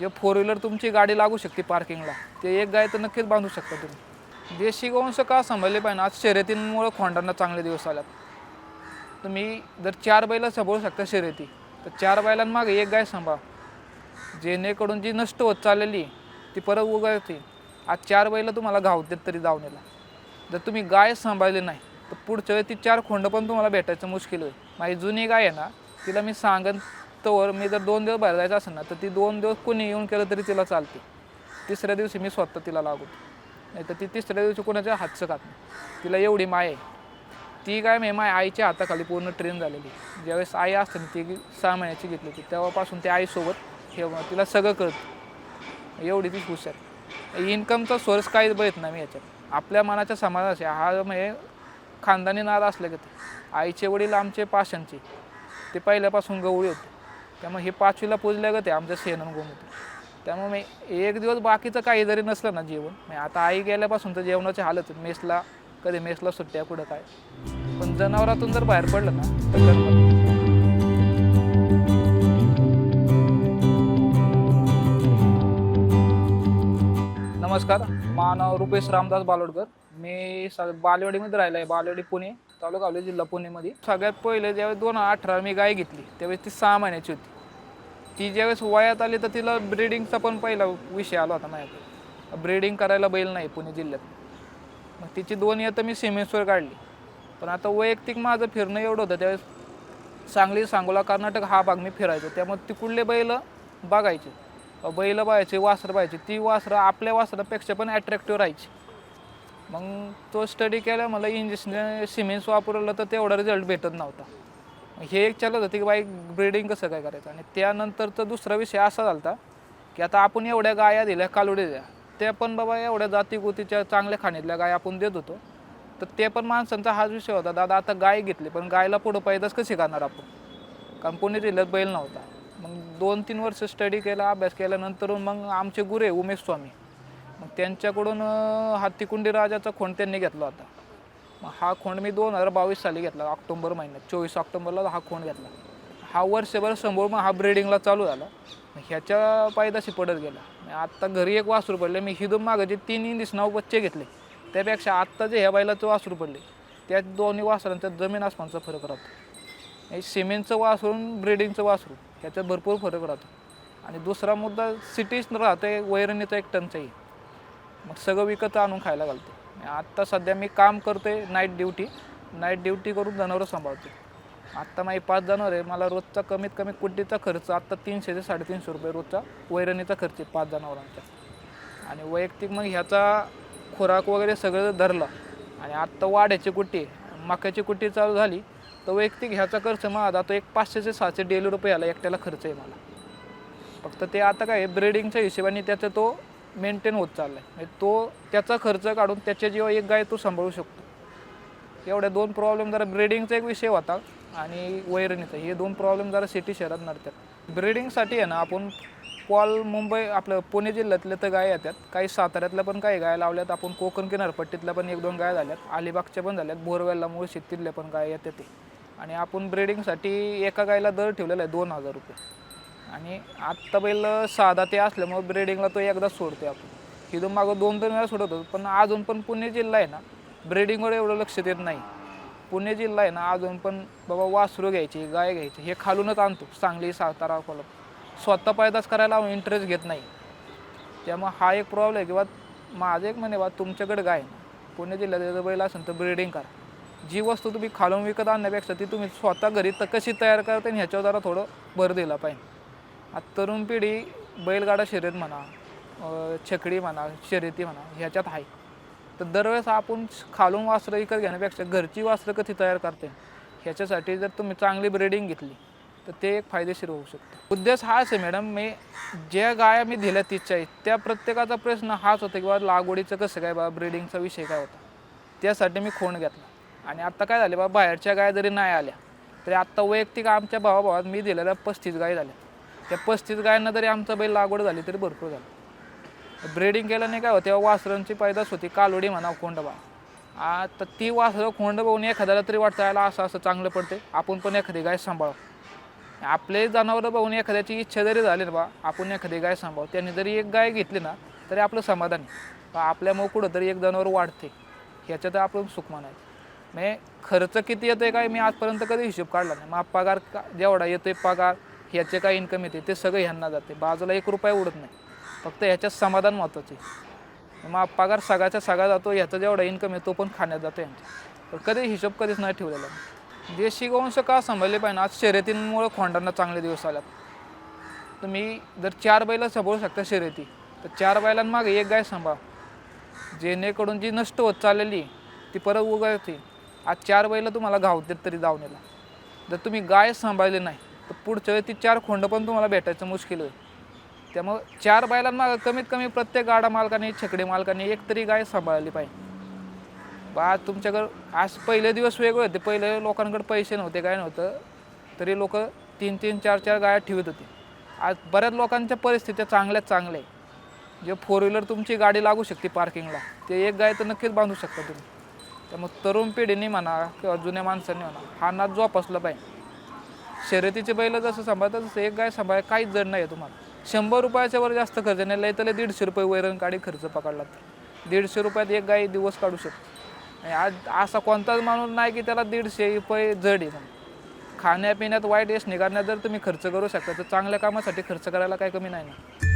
जे four wheeler तुमची गाडी लागू शकते पार्किंगला ते एक गाय तर नक्कीच बांधू शकता तुम्ही. देशी गोवंश का सांभाळले पाहिजे? आज शर्यतींमुळं खोंडांना चांगले दिवस आल्यात. तुम्ही जर चार बैल सांभाळू शकता शर्यती तर चार बैलांमागे एक गाय सांभाळ. जेणेकडून जी नष्ट होत चाललेली ती परत उगवते. आज चार बैलं तुम्हाला घावतात तरी जाऊन जर तुम्ही गाय सांभाळली नाही तर पुढच्या वेळी ती चार खोंड पण तुम्हाला भेटायचं मुश्किल होईल. माझी जुनी गाय आहे ना तिला मी सांगन तर मी जर दोन दिवस बाहेर जायचं असेल ना तर ती दोन दिवस कोणी येऊन केलं तरी तिला चालते. तिसऱ्या दिवशी मी स्वतः तिला लागू. नाही तर ती तिसऱ्या दिवशी कोणाच्या हातचं खात नाही. तिला एवढी माय आहे. ती काय मी माय आईच्या हाताखाली पूर्ण ट्रेन झालेली. ज्यावेळेस आई असते ना ती सहा महिन्याची घेतली होती. तेव्हापासून ती आईसोबत हे तिला सगळं कळतं. एवढी ती हुशार इन्कमचा सोर्स काहीच बघत नाही मी याच्यात. आपल्या मनाच्या समाजाशी हा म्हणजे खानदानी नाद असले की ते? आईचे वडील आमचे पाशांचे ते पहिल्यापासून गवळी होते. त्यामुळे हे पाचवीला पुजलं गं ते आमचं शेणन गोमूत्र. त्यामुळे मी एक दिवस बाकीचं काही जरी नसलं ना जेवण म्हणजे आता आई गेल्यापासून तर जेवणाची हालत आहे. मेसला कधी मेसला सुट्ट्या कुठं काय. पण जनावरातून जर बाहेर पडलं ना तर करमत. नमस्कार मानव नाव रुपेश रामदास बालोडकर. मी स बालेवाडीमध्ये राहिलो आहे बालेवाडी पुणे. तालुका आवले जिल्हा पुणेमध्ये. सगळ्यात पहिले ज्यावेळेस दोन हजार अठरा मी गाय घेतली त्यावेळेस ती सहा महिन्याची होती. ती ज्यावेळेस वयात आली तर तिला ब्रिडिंगचा पण पहिला विषय आला होता माझ्याकडे. ब्रिडिंग करायला बैल नाही पुणे जिल्ह्यात. मग तिची दोन येतं मी सिमेन्सवर काढली. पण आता वैयक्तिक माझं फिरणं एवढं होतं त्यावेळेस सांगली सांगोला कर्नाटक हा भाग मी फिरायचो. त्यामुळे तिकडले बैल बघायचे. बैल बघायचे वासरं पाहायचे ती वासरं आपल्या वासरापेक्षा पण ॲट्रॅक्टिव्ह राहायची. मग तो स्टडी केला मला इंजेक्शन सिमेंट्स वापरलं तर तेवढा रिझल्ट भेटत नव्हता. मग हे एक चालत होती की बाई ब्रीडिंग कसं काय करायचं? आणि त्यानंतरचा दुसरा विषय असा झाला होता की आता आपण एवढ्या गाया दिल्या कालवडी द्या त्या पण बाबा एवढ्या जातीगुतीच्या चांगल्या खाणीतल्या गाय आपण देत होतो. तर ते पण माणसांचा हाच विषय होता दादा आता गाय घेतली पण गायला पुढं पैदास कशी करणार आपण? कारण पुणे जिल्ह्यात बैल नव्हता. मग दोन तीन वर्ष स्टडी केला अभ्यास केल्यानंतर मग आमचे गुरे उमेश स्वामी. मग त्यांच्याकडून अं, हत्तीकुंडी राजाचा खोंड त्यांनी घेतला होता. मग हा खोंड मी दोन हजार बावीस साली घेतला ऑक्टोबर महिन्यात. चोवीस ऑक्टोबरला हा खोंड घेतला. हा वर्षभर समोर मग हा ब्रिडिंगला चालू झाला. मग ह्याच्या पायदाशी पडत गेला. मग आत्ता घरी एक वासरू पडले. मी हिदून मागं तीन इंदिस नाव बच्चे घेतले त्यापेक्षा आत्ता जे ह्या बायलाचं वासरू पडले त्या दोन्ही वासरांचा जमीन आसमानचा फरक राहतो. सिमेंटचं वासरून ब्रिडिंगचं वासरू ह्याच्यात भरपूर फरक राहतो. आणि दुसरा मुद्दा सिटीज राहते वैरणीचा एक टंचाई. मग सगळं विकत आणून खायला घालतो. आत्ता सध्या मी काम करते नाईट ड्युटी नाईट ड्युटी करून जनावरं सांभाळते. आत्ता माझी पाच जनावर आहे. मला रोजचा कमीत कमी कुट्टीचा खर्च आत्ता तीनशे ते साडेतीनशे रुपये रोजचा वैरणीचा खर्च आहे पाच जनावरांचा. आणि वैयक्तिक मग ह्याचा खुराक वगैरे सगळं धरला आणि आत्ता वाड्याची कुट्टी मक्याची कुट्टी चालू झाली तर वैयक्तिक ह्याचा खर्च माझा तो एक पाचशे ते सहाशे डेली रुपये आला एकट्याला खर्च आहे मला. फक्त ते आता काय ब्रिडिंगच्या हिशोबाने त्याचा तो मेंटेन होत चालला आहे म्हणजे तो त्याचा खर्च काढून त्याच्या जेव्हा एक गाय तो सांभाळू शकतो. एवढ्या दोन प्रॉब्लेम जरा ब्रिडिंगचा एक विषय होता आणि वैरणीचा. हे दोन प्रॉब्लेम जरा सिटी शहरात नडतात ब्रिडिंगसाठी आहे ना आपण कॉल मुंबई आपलं पुणे जिल्ह्यातले तर गाय येतात काही साताऱ्यातल्या पण काही गाय लावल्यात. आपण कोकण किनारपट्टीतल्या पण एक दोन गाय झाल्यात. अलिबागच्या पण झाल्यात. बोरवेलला मूळ शेतीतल्या पण गाय येतात ते. आणि आपण ब्रिडिंगसाठी एका गायला दर ठेवलेला आहे दोन हजार रुपये. आणि आत्ता बैल साधा ते असल्यामुळे ब्रेडिंगला तो एकदा सोडते आपण. इथून मागं दोन दोन वेळा सोडत होतो पण अजून पण पुणे जिल्हा आहे ना ब्रेडिंगवर एवढं लक्ष देत नाही. पुणे जिल्हा आहे ना अजून पण बाबा वासरू घ्यायची गाय घ्यायची हे खालूनच आणतो सांगली सातारा कोल्हापूर. स्वतः पैदास करायला इंटरेस्ट घेत नाही. त्यामुळे हा एक प्रॉब्लेम आहे किंवा माझं एक म्हणे बा तुमच्याकडे गाय ना, पुणे जिल्ह्यात जर बैल असेल तर ब्रिडिंग करा. जी वस्तू तुम्ही खालून विकत आणण्यापेक्षा ती तुम्ही स्वतः घरी तर कशी तयार करता आणि ह्याच्यावर जरा थोडं भर दिला पाहिजे. आता तरुण पिढी बैलगाडा शर्यत म्हणा छकडी म्हणा शर्यती म्हणा ह्याच्यात आहे. तर दरवेळेस आपण खालून वासरं विकत घेण्यापेक्षा घरची वासरं कधी तयार करते ह्याच्यासाठी जर तुम्ही चांगली ब्रिडिंग घेतली तर ते एक फायदेशीर होऊ शकतं. उद्देश हाच आहे मॅडम मी ज्या गाया मी दिल्या तिच्या आहेत त्या प्रत्येकाचा प्रश्न हाच होता की बाबा लागवडीचं कसं काय बाबा ब्रिडिंगचा विषय काय होता. त्यासाठी मी खोंड घेतला. आणि आत्ता काय झाले बाबा बाहेरच्या गाय जरी नाही आल्या तरी आत्ता वैयक्तिक आमच्या भावाभावात मी दिलेल्या पस्तीस गाय झाल्या. त्या पस्तीस गायांना जरी आमचं बैल लागवड झाली तरी भरपूर झालं. ब्रिडिंग केल्याने काय होतं तेव्हा वासरांची पैदास होती कालोडी म्हणा खोंडबा आता ती वासरं खोंड बघून एखाद्याला तरी वाटता याला असं असं चांगलं पडते आपण पण एखादी गाय सांभाळू. आपले जनावरं बघून एखाद्याची इच्छा जरी झाली ना बा आपण एखादी गाय सांभाळू. त्यांनी जरी एक गाय घेतली ना तरी आपलं समाधान आहे. बा आपल्यामुळं कुठं तरी एक जनावर वाढते. ह्याच्यात आपण सुख मानायचं म्हणजे खर्च किती येतोय काय मी आजपर्यंत कधी हिशोब काढला नाही. मग पगार का जेवढा येतोय पगार ह्याचे काय इन्कम येते ते सगळं ह्यांना जाते. बाजूला एक रुपया उडत नाही. फक्त ह्याच्यात समाधान महत्त्वाचे मग पगार सगळ्याचा सगळा जातो ह्याचा जेवढा इन्कम आहे तो पण खाण्यात जातो यांचा कधी हिशोब कधीच नाही ठेवलेला. देशी गोवंश का सांभाळले पाहिजे? ना? आज शर्यतींमुळे खोंडांना चांगले दिवस आल्यात. तुम्ही जर चार बैल सांभाळू शकता शर्यती तर चार बैलांमागे एक गाय सांभाळ. जेणेकडून जी नष्ट होत चाललेली ती परत उगवते. आज चार बैल तुम्हाला घावतात तरी धावण्याला. जर तुम्ही गाय सांभाळली नाही तर पुढच्या वेळी ती चार खोंड पण तुम्हाला भेटायचं मुश्किल होईल. त्यामुळं चार बैलांमागं कमीत कमी प्रत्येक गाडा मालकाने छकडी मालकाने एक तरी गाय सांभाळली पाहिजे. बा तुमच्याकडं आज पहिले दिवस वेगळे होते. पहिले लोकांकडे पैसे नव्हते काय नव्हतं. तरी लोक तीन तीन चार चार गाया ठेवत होते. आज बऱ्याच लोकांच्या परिस्थित्या चांगल्यात चांगल्या आहे जे फोर व्हीलर तुमची गाडी लागू शकते पार्किंगला ते एक गाय तर नक्कीच बांधू शकता तुम्ही. त्यामुळे तरुण पिढीने म्हणा किंवा जुन्या माणसांनी म्हणा हा नाद जोपासला पाहिजे. शर्यतीचे बैल जसं सांभाळतात तसं एक गाय सांभाळ काहीच जड नाही आहे तुम्हाला. शंभर रुपयाच्या वर जास्त खर्च नाही. लय त्याला दीडशे रुपये वैरण काढी खर्च पकडला तर. दीडशे रुपयात एक गाय दिवस काढू शकतो. आणि आज असा कोणताच माणूस नाही की त्याला दीडशे रुपये जड आहे खाण्यापिण्यात वाईट यश निघाण्यात जर तुम्ही खर्च करू शकता तर चांगल्या कामासाठी खर्च करायला काही कमी नाही ना.